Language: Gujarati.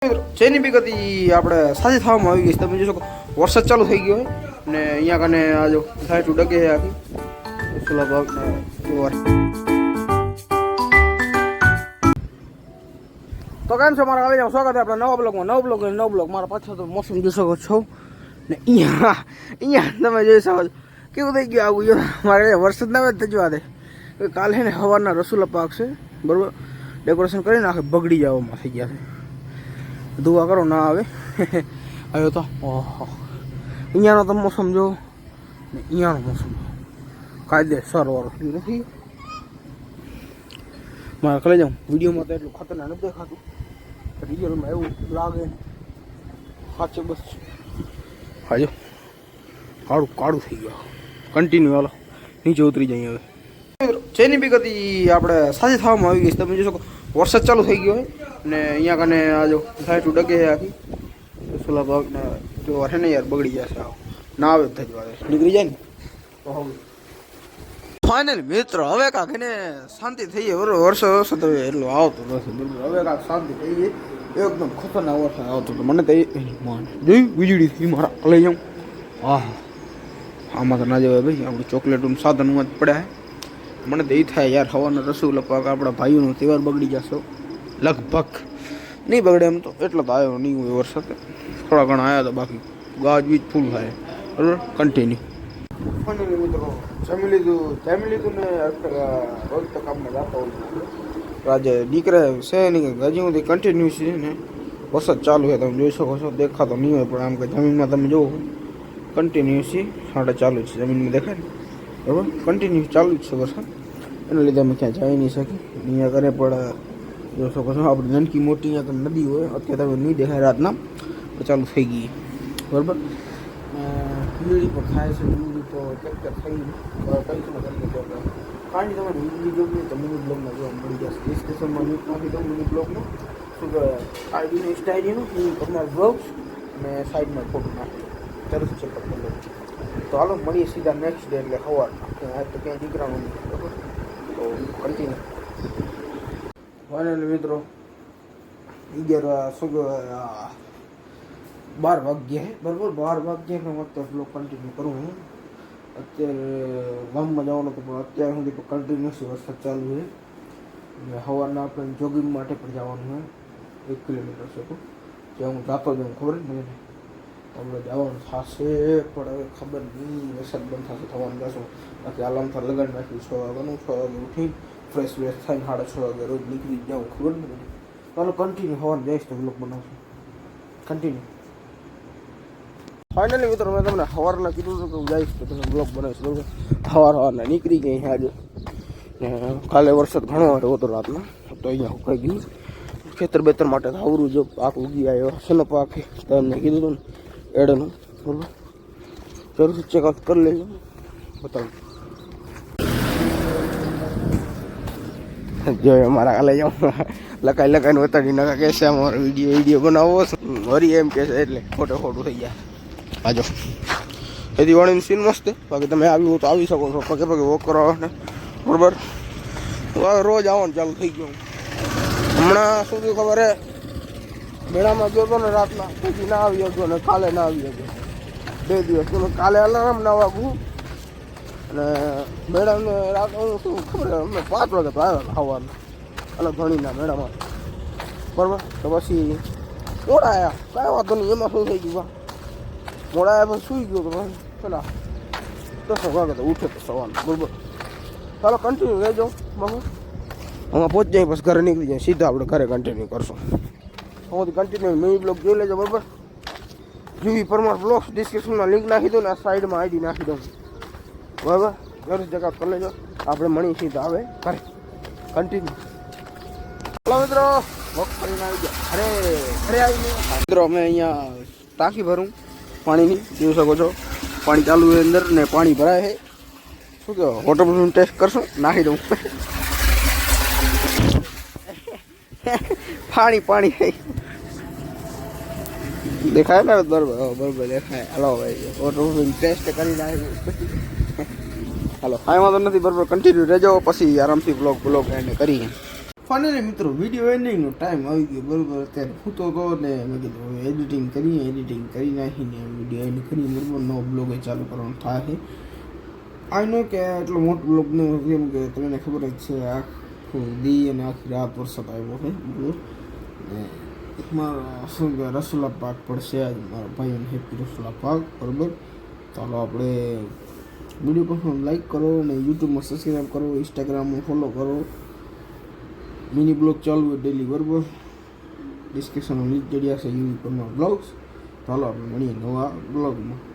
જેની વિગત આપણે સાથે થવામાં આવી ગઈ છે. તમે જોશો વરસાદ ચાલુ થઈ ગયો હોય ને અહીંયા કને આ જો ડગે છે આખી. ભાગ તો કેમ છો મારા આવી સ્વાગત છે આપણા નવા બ્લોગમાં. નવો બ્લોગ નવો બ્લોગ. મારા પાછળ તો મોસમ જોઈ શકો છો. ને અહીંયા અહીંયા તમે જોઈ શકો છો. કેવું થઈ ગયું આવું? જો મારે વરસાદ ના જ જવા દે. કાલે ને હવારના રસુલા પાક છે. બરોબર? ડેકોરેશન કરીને આખે બગડી જવામાં થઈ ગયા છે. દુઆ કરો, ના આવે. આવ્યો તો, ઓહો. અહીંયાનો તો મોસમ જો, ને અહીંયાનો મોસમ કાયદેસર વાળો નથી. મારે કલે જાઉં. વિડીયોમાં તો એટલું ખતરનાક નથી દેખાતું. રિયલમાં એવું લાગે સાચે બસ હાજો કાળું કાળું થઈ ગયું. કન્ટિન્યુ હાલો. નીચે ઉતરી જઈએ હવે. જેની બી ગતિ આપણે સાથે થવામાં આવી ગઈ તમે જોશો કે વરસાદ ચાલુ થઈ ગયો હોય ને અહીંયા કને આ જો લાઈટ ડગે છે આખી. સુલા ભાગ ને જો હે ને યાર બગડી જશે આવ. ના આવે વારે. નીકળી જાય ને? ફાઇનલ મિત્ર હવે કાંક એને શાંતિ થઈ ગઈ. બરોબર વરસાદ વર્ષો તો એટલો આવતો નથી. બરોબર હવે કાંક શાંતિ થઈ ગઈ. એકદમ ખતરનાક વરસાદ આવતો હતો. મને તો એ જોયું? વીજળી થઈ મારા લઈ જાઉં હા આમાં તો ના જવાય ભાઈ. આપણે ચોકલેટનું સાધનમાં જ પડ્યા મને તો એ થાય યાર, હવાનો રસગુલ્લો પાક આપણા ભાઈઓનો તહેવાર બગડી જશો લગભગ. નહીં બગડે એમ તો, એટલો તો આવ્યો નહીં હોય વરસાદ થોડા ઘણા આવ્યા તો બાકી. ગાજ બીજ ફૂલ થાય. બરાબર? કન્ટિન્યુ મિત્રો, જમી લીધું જમી લીધું ને રોજ તો હોય આજે દીકરા છે નહીં હજી સુધી કન્ટિન્યુ છે ને. વરસાદ ચાલુ છે, તમે જોઈ શકો છો. દેખાતો નહીં હોય, પણ આમ કે જમીનમાં તમે જુઓ કન્ટિન્યુ છે. સાડા ચાલુ છે, જમીનમાં દેખાય ને? બરાબર? કન્ટિન્યુ ચાલુ જ છે વરસાદ એના લીધે અમે ક્યાં જઈ નહીં શકી અહીંયા કરે પણ, જો શકો છો, આપણી નાનકી મોટી અહીંયા કને નદી હોય, અત્યારે તમે નહીં દેખાય રાતના, તો ચાલુ થઈ ગઈ. બરાબર? વીજળી પણ થાય છે વીજળી તો કેપ્ચર થઈ કલ્પના કરી શકો પાણી તમારે વીજળી જોવી તો મિની બ્લોગમાં જોવા મળી જશે. ડિસ્ક્રિપ્શનમાં લિંક નાખી દઉં મિની બ્લોગનું શું કહેવાય આઈડીનું ઇન્સ્ટા આઈડીનું એ તમારા બ્લોગ્સ અને સાઈડમાં ફોટો નાખી તરત ચેકઅપ કરી લો તો હાલો મળીએ સીધા નેક્સ્ટ ડે એટલે સવાર આજ તો ક્યાંય દીકરાનું નહીં બરાબર તો કન્ટિન્યુ ફાઇનલ મિત્રો અગિયાર શું કહેવાય આ બાર વાગ્યા હે બરાબર બાર વાગ્યા હું અત્યારે બ્લોગ કન્ટિન્યુ કરું હું અત્યારે ગામમાં જવાનું હતું પણ અત્યાર સુધી પણ કન્ટિન્યુઅસલી વરસાદ ચાલુ છે અને સવારના આપણે જોગિંગ માટે પણ જવાનું હોય એક કિલોમીટર છે તો જ્યાં હું જાતો જાઉં ખબર જ મને આપણે જવાનું થશે, પણ હવે ખબર નહીં, વરસાદ બંધ થશે, થવાનું જશું બાકી આલામ થા લગાડી નાખ્યું, છ વાગ્યાનું છ વાગે ઉઠી ફ્રેશ વ્રેશ થઈને સાડા છ વાગે રોજ નીકળી જાઉં, ખબર નહીં બધી. ચાલો કન્ટિન્યુ હવાનું જઈશ તો બ્લોગ બનાવશું. કન્ટિન્યુ ફાઇનલી મિત્રો, મેં તમને સવારના કીધું હતું કે હું જઈશ તો તમે બ્લોક બનાવીશ, બરોબર? સવાર સવારના નીકળી ગઈ છે આજે. ને કાલે વરસાદ ઘણો આવ્યો હતો રાતના, તો અહીંયા સુકાઈ ગયું ખેતર બેતર માટે તો આવરું જો, પાક ઉગી આવ્યો, શેનો પાક તમને કીધું હતું ને. એડનું જરૂર જરૂરથી ચેકઅપ કરી લેજો. બતાવું. જો અમારા કાલે જાઉં લખાઈ લખાઈને બતાડી નાખા કે છે અમારો વીડિયો વીડિયો બનાવવો વરી એમ કે છે એટલે ખોટે ખોટું થઈ ગયા આજો એ દિવાળીની સીન મસ્ત બાકી તમે આવ્યું તો આવી શકો છો. પગે પગે વોક કરો ને. બરોબર? રોજ આવો આવવાનું ચાલુ થઈ ગયું. હમણાં સુધી ખબર હે મેળામાં ગયો હતો ને રાતના પછી ના આવી ગયો ને કાલે ના આવી ગયો બે દિવસ. તમે કાલે અલાર્મ ના વાગું અને મેળાને રાત હું શું ખબર અમે પાંચ વાગે તો આવ્યા ખાવાનું. અને ઘણીના મેળામાં. બરાબર? તો પછી મોડા આવ્યા કાંઈ વાંધો નહીં, એમાં શું થઈ ગયું બા? મોડા આવ્યા પછી સૂઈ ગયો તો ભાઈ પેલા દસ વાગે તો ઉઠે તો સવારના. બરાબર? ચાલો કન્ટિન્યુ રહેજો બરાબર આમાં પહોંચી જાય પછી ઘરે નીકળી જાય. સીધા આપણે ઘરે કન્ટિન્યુ કરશું. હું કન્ટિન્યુ મિની બ્લોગ જોઈ લેજો, બરાબર? જીવી પરમાર બ્લોગ ડિસ્ક્રિપ્શનમાં લિંક નાખી દઉં ને આ સાઈડમાં આઈડી નાખી દઉં. બરાબર? જરૂર ચેકઅપ કરી લેજો. આપણે મળી સીધા આવે. ઘરે કન્ટિન્યુ હલો મિત્રો. મગફળીને આવી ગયા. અરે ઘરે આવીને. મિત્રો, અમે અહીંયા ટાંકી ભરું. પાણીની, જોઈ શકો છો. પાણી ચાલુ છે અંદર ને પાણી ભરાય છે. શું કહો વોટર પ્રૂફ ટેસ્ટ કરશું. નાખી દઉં. પાણી પાણી. દેખાય ને બરોબર બરોબર દેખાય. હાલો ભાઈ વોટર ટેસ્ટ કરી નાખ્યું હાલો કાંઈ વાંધો નથી, બરોબર કન્ટિન્યુ રહેજો, પછી આરામથી બ્લોગ બ્લોગ એને કરીએ. ફાઇનલી મિત્રો વીડિયો એન્ડિંગનો ટાઈમ આવી ગયો, બરોબર, અત્યારે હું તો તો ને, મેં કીધું, હવે એડિટિંગ કરીએ એડિટિંગ કરી નાખીને વીડિયો એન્ડ કરીએ, બરોબર, નવો બ્લોગ ચાલુ કરવાનો થાય. આઈ નો કે એટલો મોટો બ્લોગ ન કેમ કે તમને ખબર જ છે, આખું દી અને આખી રાત વરસાદ આવ્યો છે, બરોબર. મારા શું કે રસોલા પાક પડશે આજ મારા ભાઈઓને હેપી રસોલા પાક, બરોબર? ચાલો આપણે વીડિયો પસંદ લાઈક કરો અને યુટ્યુબમાં સબસ્ક્રાઈબ કરો ઇન્સ્ટાગ્રામમાં ફોલો કરો. મિની બ્લોગ ચાલુ ડેલી બરોબર? ડિસ્ક્રિપ્શનમાં લિંક જડી છે યુટ્યુબમાં બ્લોગ્સ ચાલો આપણે મળીએ નવા બ્લોગમાં